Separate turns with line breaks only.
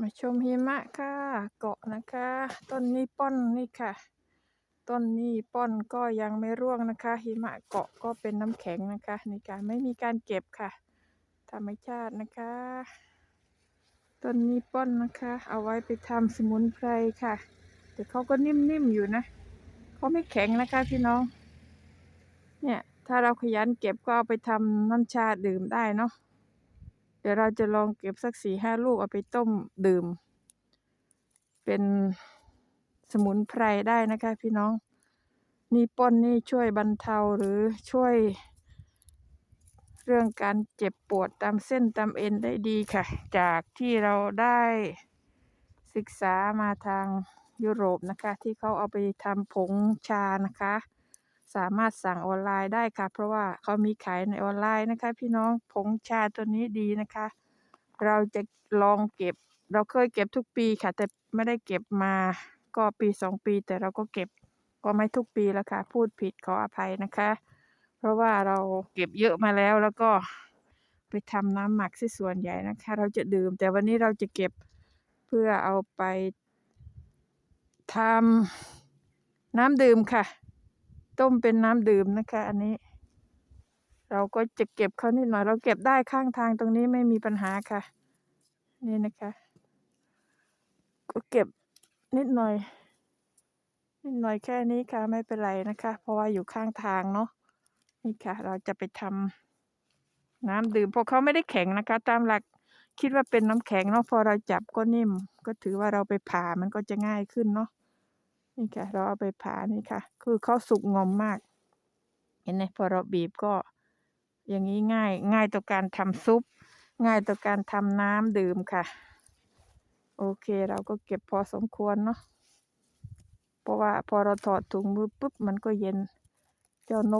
มาชมหิมะค่ะ เกาะนะคะ ต้นนี้ป้อนนี่ค่ะ ต้นนี้ป้อนก็ยังไม่ร่วงนะคะ หิมะเกาะก็เป็นน้ำแข็งนะคะในี่ค่ะไม่มีการเก็บค่ะ ธรรมชาตินะคะ ต้นนี้ป้อนนะคะ เอาไว้ไปทำสมุนไพรค่ะแต่เขาก็นิ่มๆอยู่นะเขาไม่แข็งนะคะพี่น้อง เนี่ยถ้าเราขยันเก็บก็เอาไปทำน้ำชาดื่มได้เนาะ เดี๋ยวเราจะลองเก็บสักสี่ห้าลูกเอาไปต้มดื่ม เป็นสมุนไพรได้นะคะ พี่น้องนี่ป้นนี่ช่วยบรรเทาหรือช่วย เรื่องการเจ็บปวดตามเส้นตามเอ็นได้ดีค่ะ จากที่เราได้ศึกษามาทางยุโรปนะคะ ที่เขาเอาไปทำผงชานะคะ สามารถสั่งออนไลน์ได้ค่ะ เพราะว่าเขามีขายในออนไลน์นะคะ พี่น้องผงชาตัวนี้ดีนะคะ เราจะลองเก็บ เราเคยเก็บทุกปีค่ะ แต่ไม่ได้เก็บมาก็ปีสองปี แต่เราก็เก็บก็ไม่ทุกปีแล้วค่ะ พูดผิดขออภัยนะคะ เพราะว่าเราเก็บเยอะมาแล้วแล้วก็ไปทำน้ำหมักที่ส่วนใหญ่นะคะ เราจะดื่ม แต่วันนี้เราจะเก็บเพื่อเอาไปทำน้ำดื่มค่ะ ต้มเป็นน้ำดื่มนะคะ อันนี้ เราก็จะเก็บเขานิดหน่อย เราเก็บได้ข้างทางตรงนี้ไม่มีปัญหาค่ะ นี่นะคะ ก็เก็บนิดหน่อย นิดหน่อยแค่นี้ค่ะไม่เป็นไรนะคะ เพราะว่าอยู่ข้างทางเนาะนี่ค่ะ เราจะไปทำน้ำดื่มเพราะเขาไม่ได้แข็งนะคะ ตามหลักคิดว่าเป็นน้ำแข็งเนาะพอเราจับก็นิ่ม ก็ถือว่าเราไปผ่ามันก็จะง่ายขึ้นเนาะ นี่ค่ะ เราเอาไปผ่านี่ค่ะ คือเขาสุกงอมมาก เห็นไหมพอเราบีบก็ อย่างนี้ง่าย ง่ายต่อการทำซุป ง่ายต่อการทำน้ำดื่มค่ะ โอเคเราก็เก็บพอสมควรเนาะเพราะว่าพอเราถอดถุงมือปุ๊บมันก็เย็น เจ้านก